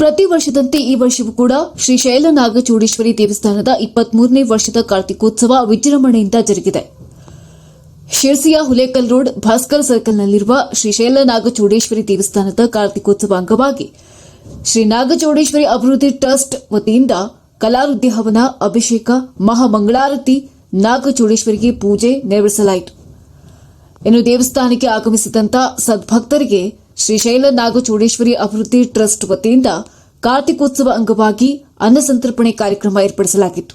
ಪ್ರತಿ ವರ್ಷದಂತೆ ಈ ವರ್ಷವೂ ಕೂಡ ಶ್ರೀ ಶೈಲನಾಗಚೂಡೇಶ್ವರಿ ದೇವಸ್ಥಾನದ ಇಪ್ಪತ್ಮೂರನೇ ವರ್ಷದ ಕಾರ್ತಿಕೋತ್ಸವ ವಿಜೃಂಭಣೆಯಿಂದ ಜರುಗಿದೆ. ಶಿರ್ಸಿಯ ಹುಲೇಕಲ್ ರೋಡ್, ಭಾಸ್ಕರ್ ಸರ್ಕಲ್ನಲ್ಲಿರುವ ಶ್ರೀ ಶೈಲನಾಗಚೂಡೇಶ್ವರಿ ದೇವಸ್ಥಾನದ ಕಾರ್ತಿಕೋತ್ಸವ ಅಂಗವಾಗಿ ಶ್ರೀ ನಾಗಚೌಡೇಶ್ವರಿ ಅಭಿವೃದ್ಧಿ ಟ್ರಸ್ಟ್ ವತಿಯಿಂದ ಕಲಾರುದ್ಯ ಹವನ ಅಭಿಷೇಕ, ಮಹಾಮಂಗಳಾರತಿ, ನಾಗಚೂಡೇಶ್ವರಿಗೆ ಪೂಜೆ ನೆರವೇರಿಸಲಾಯಿತು. ಇನ್ನು ದೇವಸ್ಥಾನಕ್ಕೆ ಆಗಮಿಸಿದಂತ ಸದ್ಭಕ್ತರಿಗೆ ಶ್ರೀಶೈಲ ನಾಗಚೂಡೇಶ್ವರಿ ಅಭಿವೃದ್ಧಿ ಟ್ರಸ್ಟ್ ವತಿಯಿಂದ ಕಾರ್ತಿಕೋತ್ಸವ ಅಂಗವಾಗಿ ಅನ್ನಸಂತರ್ಪಣೆ ಕಾರ್ಯಕ್ರಮ ಏರ್ಪಡಿಸಲಾಗಿತ್ತು.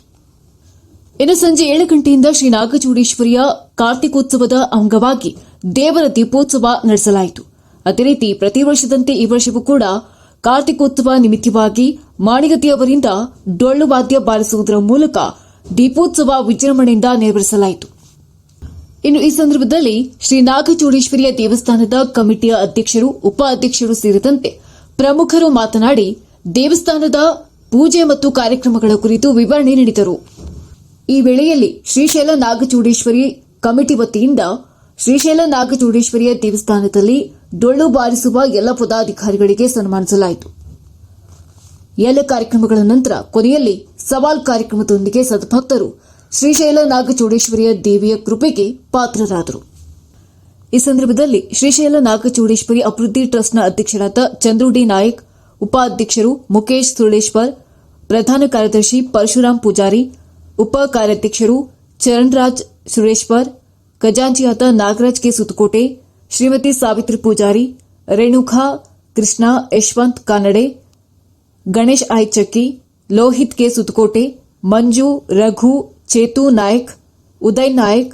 ಇನ್ನು ಸಂಜೆ ಏಳು ಗಂಟೆಯಿಂದ ಶ್ರೀ ನಾಗಚೂಡೇಶ್ವರಿಯ ಕಾರ್ತಿಕೋತ್ಸವದ ಅಂಗವಾಗಿ ದೇವರ ದೀಪೋತ್ಸವ ನಡೆಸಲಾಯಿತು. ಅದೇ ರೀತಿ ಪ್ರತಿ ವರ್ಷದಂತೆ ಈ ವರ್ಷವೂ ಕೂಡ ಕಾರ್ತಿಕೋತ್ಸವ ನಿಮಿತ್ತವಾಗಿ ಮಾಣಿಗತಿಯವರಿಂದ ಡೊಳ್ಳು ವಾದ್ಯ ಬಾರಿಸುವುದರ ಮೂಲಕ ದೀಪೋತ್ಸವ ವಿಜೃಂಭಣೆಯಿಂದ ನೆರವೇರಿಸಲಾಯಿತು. ಇನ್ನು ಈ ಸಂದರ್ಭದಲ್ಲಿ ಶ್ರೀ ನಾಗಚೂಡೇಶ್ವರಿಯ ದೇವಸ್ಥಾನದ ಕಮಿಟಿಯ ಅಧ್ಯಕ್ಷರು ಉಪ ಅಧ್ಯಕ್ಷರು ಸೇರಿದಂತೆ ಪ್ರಮುಖರು ಮಾತನಾಡಿ ದೇವಸ್ಥಾನದ ಪೂಜೆ ಮತ್ತು ಕಾರ್ಯಕ್ರಮಗಳ ಕುರಿತು ವಿವರಣೆ ನೀಡಿದರು. ಈ ವೇಳೆಯಲ್ಲಿ ಶ್ರೀಶೈಲ ನಾಗಚೂಡೇಶ್ವರಿ ಕಮಿಟಿ ವತಿಯಿಂದ ಶ್ರೀಶೈಲ ನಾಗಚೂಡೇಶ್ವರಿಯ ದೇವಸ್ಥಾನದಲ್ಲಿ ಡೊಳ್ಳು ಬಾರಿಸುವ ಎಲ್ಲ ಪದಾಧಿಕಾರಿಗಳಿಗೆ ಸನ್ಮಾನಿಸಲಾಯಿತು. ಎಲ್ಲ ಕಾರ್ಯಕ್ರಮಗಳ ನಂತರ ಕೊನೆಯಲ್ಲಿ ಸವಾಲ್ ಕಾರ್ಯಕ್ರಮದೊಂದಿಗೆ ಸದ್ಭಕ್ತರು ಶ್ರೀಶೈಲ ನಾಗಚೂಡೇಶ್ವರಿಯ ದೇವಿಯ ಕೃಪೆಗೆ ಪಾತ್ರರಾದರು ಈ ಸಂದರ್ಭದಲ್ಲಿ ಶ್ರೀಶೈಲ ನಾಗಚೂಡೇಶ್ವರಿ ಅಭಿವೃದ್ಧಿ ಟ್ರಸ್ಟ್ನ ಅಧ್ಯಕ್ಷರಾದ ಚಂದ್ರು ಡಿ ನಾಯಕ್ ಉಪಾಧ್ಯಕ್ಷರು ಮುಖೇಶ್ ಸುಳೇಶ್ವರ್ ಪ್ರಧಾನ ಕಾರ್ಯದರ್ಶಿ ಪರಶುರಾಮ್ ಪೂಜಾರಿ ಉಪ ಕಾರ್ಯಾಧ್ಯಕ್ಷರು ಚರಣ್ರಾಜ್ ಸುರೇಶ್ವರ್ ಖಜಾಂಚಿಯಾದ Nagaraj K Suttakote Shrimati Savitri Poojary ರೇಣುಖಾ Krishna Yashwant Kanade Ganesh ಆಯ್ಚಕ್ಕಿ Lohith K Suttakote Manju Raghu Chetu Nayak, Uday Nayak,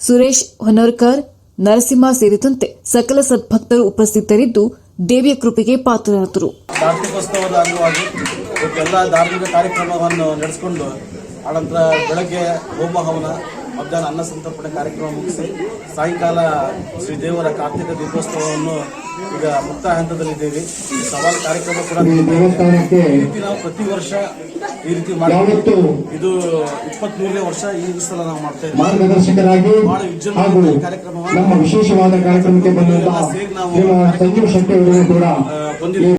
Suresh Honarkar, Narasimha ಸೇರಿದಂತೆ ಸಕಲ ಸದ್ಭಕ್ತರು ಉಪಸ್ಥಿತರಿದ್ದು ದೇವಿಯ ಕೃಪೆಗೆ ಪಾತ್ರರಾದರು. ಕಾರ್ತಿಕೋತ್ಸವದ ಅಂಗವಾಗಿ ಇವತ್ತೆಲ್ಲ ಧಾರ್ಮಿಕ ಕಾರ್ಯಕ್ರಮವನ್ನು ನಡೆಸಿಕೊಂಡು ಆನಂತರ ಬೆಳಗ್ಗೆ ಹೋಮ ಹವನ ಮಧ್ಯಾಹ್ನ ಅನ್ನ ಸಂತರ್ಪಣೆ ಕಾರ್ಯಕ್ರಮ ಮುಗಿಸಿ ಸಾಯಂಕಾಲ ಶ್ರೀ ದೇವರ ಕಾರ್ತಿಕ ದೀಪೋತ್ಸವವನ್ನು ಈಗ ಮುಕ್ತ ಹಂತದಲ್ಲಿದ್ದೇವೆ ಸವಾಲು ಕಾರ್ಯಕ್ರಮ ಕೂಡ ನಾವು ಪ್ರತಿ ವರ್ಷ ಈ ರೀತಿ ಮಾಡ್ತೀವಿ. ಇದು ಇಪ್ಪತ್ಮೂರನೇ ವರ್ಷ ಈ ಸಲ ನಾವು ಮಾಡ್ತಾ ಇದ್ದೀವಿ. ಮಾರ್ಗದರ್ಶಕರಾಗಿ ಹಾಗೂ ನಮ್ಮ ವಿಶೇಷವಾದ ಕಾರ್ಯಕ್ರಮಕ್ಕೆ ಬಂದಂತಹ ಶ್ರೀಮಾನ್ ಸಂಜೀವ್ ಶೆಟ್ಟಿ ಅವರು ಕೂಡ ಬಂದಿದ್ದೀವಿ.